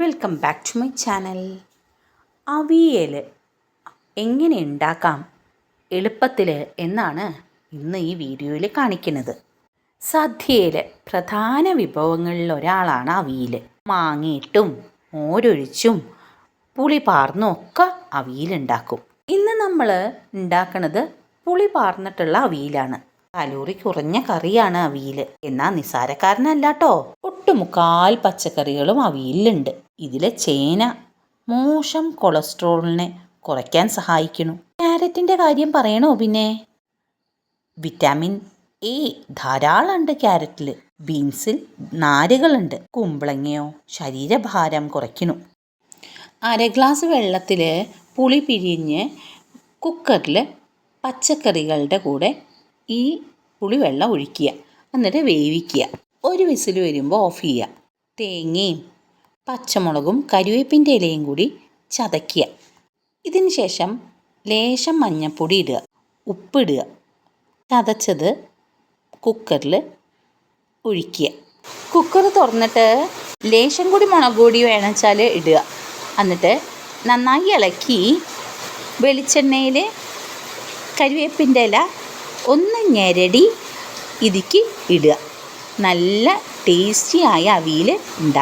Welcome back to my channel. Aviyal എങ്ങനെ ഉണ്ടാക്കാം? എളുപ്പത്തിൽ എന്നാണ് ഇന്ന് ഈ വീഡിയോയിൽ കാണിക്കുന്നത്. സദ്യയിലെ പ്രധാന വിഭവങ്ങളിൽ ഒരാളാണ് അവിയൽ മാങ്ങയിട്ടും മോരൊഴിച്ചും പുളി പാർന്നും ഒക്കെ അവിയലുണ്ടാക്കും ഇന്ന് നമ്മൾ ഉണ്ടാക്കുന്നത് പുളി പാർന്നിട്ടുള്ള അവിയലാണ്. കലോറി കുറഞ്ഞ കറിയാണ് അവിയൽ എന്നാൽ നിസാരക്കാരനല്ല കേട്ടോ ഒട്ടുമുക്കാൽ പച്ചക്കറികളും അവിയലിലുണ്ട്. ഇതിലെ ചേന മോശം കൊളസ്ട്രോളിനെ കുറയ്ക്കാൻ സഹായിക്കുന്നു. ക്യാരറ്റിന്റെ കാര്യം പറയണോ പിന്നെ? വിറ്റാമിൻ എ ധാരാളമുണ്ട് ക്യാരറ്റിൽ ബീൻസിൽ നാരുകളുണ്ട്. കുമ്പളങ്ങയോ ശരീരഭാരം കുറയ്ക്കുന്നു. അര ഗ്ലാസ് വെള്ളത്തിൽ പുളി പിരിഞ്ഞ് കുക്കറിൽ പച്ചക്കറികളുടെ കൂടെ ഈ പുളിവെള്ളം ഒഴിക്കുക. എന്നിട്ട് വേവിക്കുക. ഒരു വിസിൽ വരുമ്പോൾ ഓഫ് ചെയ്യുക. തേങ്ങയും പച്ചമുളകും കരുവേപ്പിന്റെ ഇലയും കൂടി ചതയ്ക്കുക. ഇതിന് ശേഷം ലേശം മഞ്ഞൾപ്പൊടി ഇടുക. ഉപ്പിടുക. ചതച്ചത് കുക്കറിൽ ഒഴിക്കുക. കുക്കർ തുറന്നിട്ട് ലേശം കൂടി മുളക് പൊടി വേണമെച്ചാൽ ഇടുക. എന്നിട്ട് നന്നായി ഇളക്കി വെളിച്ചെണ്ണയിൽ കരിവേപ്പിന്റെ ഇല ഒന്ന് ഞെരടി ഇതിക്ക് ഇടുക. നല്ല ടേസ്റ്റിയായ അവിയൽ ഉണ്ടാക്കും